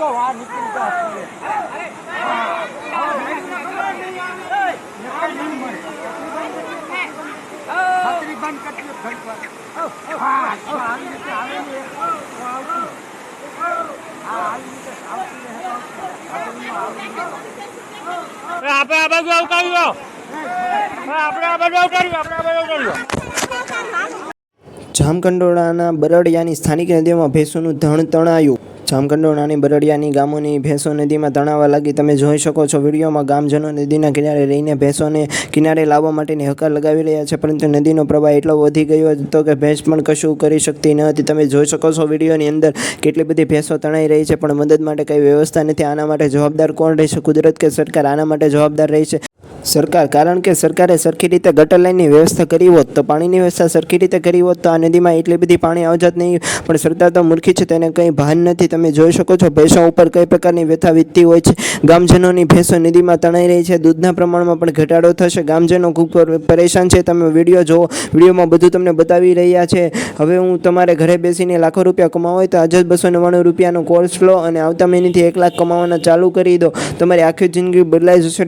તો વાર નીકળી આવી આવે આવી. આપણે આ બાજુ આવતાર્યો આપણે આ બાજુ આવતાર્યો આપણે આ બાજુ આવતાર્યો જામકંડોળાના બરડિયાની સ્થાનિક નદીઓમાં ભેંસોનું ધણ તણાયું. જામકંડોળાની બરડિયાની ગામોની ભેંસો નદીમાં તણાવા લાગી. તમે જોઈ શકો છો વિડીયોમાં ગામજનો નદીના કિનારે રહીને ભેંસોને કિનારે લાવવા માટેની હકાર લગાવી રહ્યા છે, પરંતુ નદીનો પ્રવાહ એટલો વધી ગયો હતો કે ભેંસ પણ કશું કરી શકતી ન હતી. તમે જોઈ શકો છો વિડીયોની અંદર કેટલી બધી ભેંસો તણાઈ રહી છે, પણ મદદ માટે કંઈ વ્યવસ્થા નથી. આના માટે જવાબદાર કોણ રહેશે? કુદરત કે સરકાર આના માટે જવાબદાર રહેશે? સરકાર, કારણ કે સરકારે સરખી રીતે ગટર લાઇનની વ્યવસ્થા કરી હોત તો પાણીની વ્યવસ્થા સરખી રીતે કરી હોત તો આ નદીમાં એટલી બધી પાણી આવજત નહીં. પણ સરકાર તો મૂર્ખી છે, તેને કંઈ ભાન નથી. તમે જોઈ શકો છો, ભેંસો ઉપર કઈ પ્રકારની વ્યથા વીતતી હોય છે. ગામજનોની ભેંસો નદીમાં તણાઈ રહી છે. દૂધના પ્રમાણમાં પણ ઘટાડો થશે. ગામજનો ખૂબ પરેશાન છે. તમે વીડિયો જુઓ, વિડીયોમાં બધું તમને બતાવી રહ્યા છે. હવે હું તમારે ઘરે બેસીને લાખો રૂપિયા કમાવા હોય તો આજે જ બસો નવ્વાણું રૂપિયાનો કોર્સ લો અને આવતા મહિનેથી એક લાખ કમાવાના ચાલુ કરી દો. તમારી આખી જિંદગી બદલાઈ જશે.